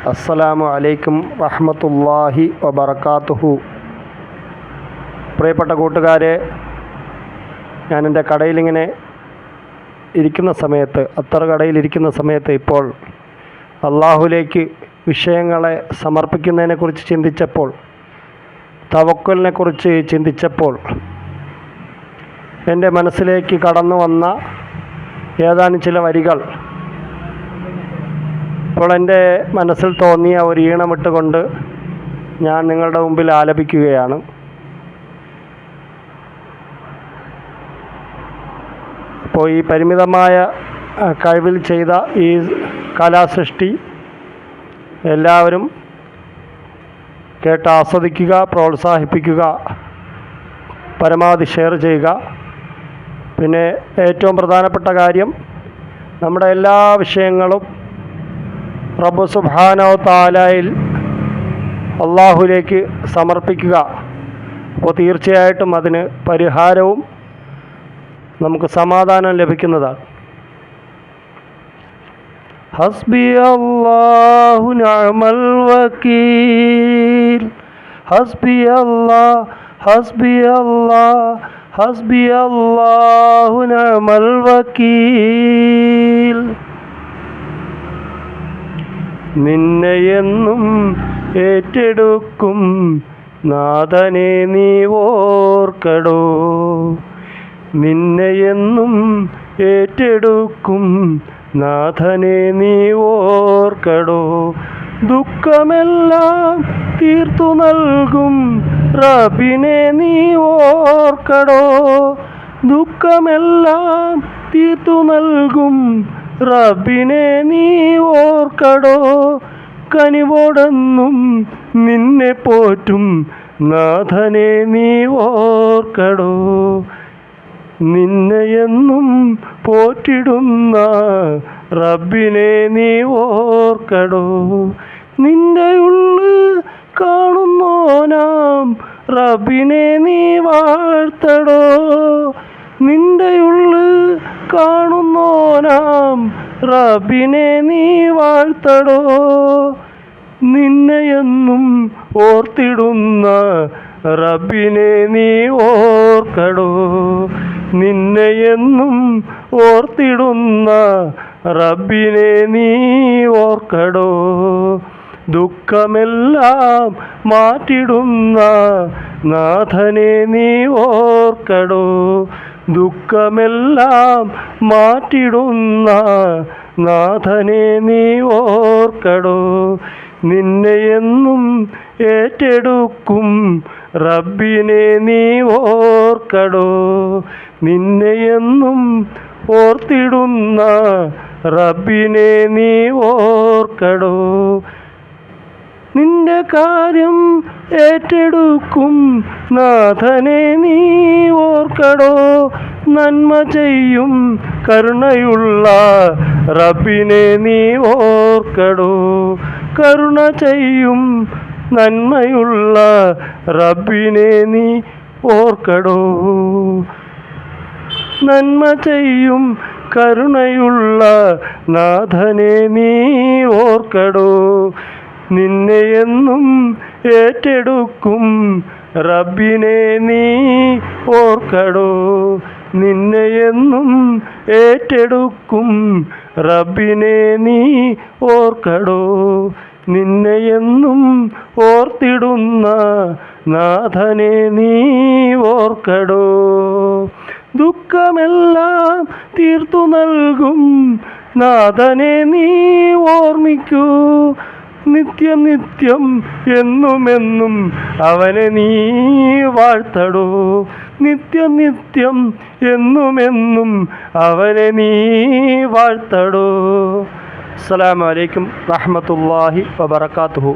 അസ്സലാമു അലൈക്കും റഹ്മത്തുള്ളാഹി വബർക്കാത്തുഹു പ്രിയപ്പെട്ട കൂട്ടുകാരെ ഞാൻ എന്റെ കടയിലിങ്ങനെ ഇരിക്കുന്ന സമയത്ത് കടയിൽ ഇരിക്കുന്ന സമയത്ത് ഇപ്പോൾ അള്ളാഹുലേക്ക് വിഷയങ്ങളെ സമർപ്പിക്കുന്നതിനെക്കുറിച്ച് ചിന്തിച്ചപ്പോൾ തവക്കലിനെക്കുറിച്ച് ചിന്തിച്ചപ്പോൾ എന്റെ മനസ്സിലേക്ക് കടന്നു വന്ന ഏതാനും ചില വരികൾ ഇപ്പോൾ എന്റെ മനസ്സിൽ തോന്നിയ ഒരു ഈണമിട്ടുകൊണ്ട് ഞാൻ നിങ്ങളുടെ മുമ്പിൽ ആലപിക്കുകയാണ്. അപ്പോൾ ഈ പരിമിതമായ കഴിവിൽ ചെയ്ത ഈ കലാസൃഷ്ടി എല്ലാവരും കേട്ട് ആസ്വദിക്കുക പ്രോത്സാഹിപ്പിക്കുക പരമാവധി ഷെയർ ചെയ്യുക. പിന്നെ ഏറ്റവും പ്രധാനപ്പെട്ട കാര്യം നമ്മുടെ എല്ലാ വിഷയങ്ങളും റബ്ബ് സുബാനോ താലായിൽ അള്ളാഹുലേക്ക് സമർപ്പിക്കുക. അപ്പോൾ തീർച്ചയായിട്ടും അതിന് പരിഹാരവും നമുക്ക് സമാധാനം ലഭിക്കുന്നതാണ്. ഹസ്ബി അള്ളാഹു നഅമൽ വക്കീൽ ഹസ്ബി അള്ളാ ഹസ്ബി അള്ളാ ഹസ്ബി അള്ളാഹു നഅമൽ വക്കീൽ നിന്നെയെന്നും ഏറ്റെടുക്കും. നാഥനെ നീ ഓർക്കടോ. നിന്നെയെന്നും ഏറ്റെടുക്കും. നാഥനെ നീ ഓർക്കടോ. ദുഃഖമെല്ലാം തീർത്തു നൽകും. റബിനെ നീ ഓർക്കടോ. ദുഃഖമെല്ലാം തീർത്തു നൽകും. റബിനെ നീ ഓർക്കടോ. കനിവോടെന്നും നിന്നെ പോറ്റും. നാഥനെ നീ ഓർക്കടോ. നിന്നെയെന്നും പോറ്റിടുന്ന റബ്ബിനെ നീ ഓർക്കടോ. നിന്റെ ഉള്ളു കാണുന്നോനാം റബ്ബിനെ നീ വാഴ്ത്തടോ. നിന്റെ കാണുന്നോനാം റബിനെ നീ വാഴ്ത്തടോ. നിന്നെയെന്നും ഓർത്തിടുന്ന റബിനെ നീ ഓർക്കടോ. നിന്നെയെന്നും ഓർത്തിടുന്ന റബ്ബിനെ നീ ഓർക്കടോ. ദുഃഖമെല്ലാം മാറ്റിടുന്ന നാഥനെ നീ ഓർക്കടോ. ദുഃഖമെല്ലാം മാറ്റിടുന്ന നാഥനെ നീ ഓർക്കടോ. നിന്നെയെന്നും ഏറ്റെടുക്കും റബ്ബിനെ നീ ഓർക്കടോ. നിന്നെയെന്നും ഓർത്തിടുന്ന റബ്ബിനെ നീ ഓർക്കടോ. നിന്റെ കാര്യം ഏറ്റെടുക്കും. നാഥനെ നീ ഓർക്കടോ. നന്മ ചെയ്യും. കരുണയുള്ള റബിനെ നീ ഓർക്കടോ. കരുണ ചെയ്യും. നന്മയുള്ള റബ്ബിനെ നീ ഓർക്കടോ. നന്മ ചെയ്യും. കരുണയുള്ള നാഥനെ നീ ഓർക്കടോ. നിന്നെയെന്നും ഏറ്റെടുക്കും. റബ്ബിനെ നീ ഓർക്കടോ. നിന്നെ എന്നും ഏറ്റെടുക്കും. റബ്ബിനെ നീ ഓർക്കടോ. നിന്നെ എന്നും ഓർത്തിടുന്ന നാഥനെ നീ ഓർക്കടോ. ദുഃഖമെല്ലാം തീർത്തു നൽകും. നാഥനെ നീ ഓർമ്മിക്കൂ. നിത്യം നിത്യം എന്നുമെന്നും അവനെ നീ വാഴ്ത്തടോ. നിത്യം നിത്യം എന്നുമെന്നും അവനെ നീ വാഴ്ത്തടോ. അസ്സലാമു അലൈക്കും റഹ്മത്തുള്ളാഹി വബറകാതുഹു.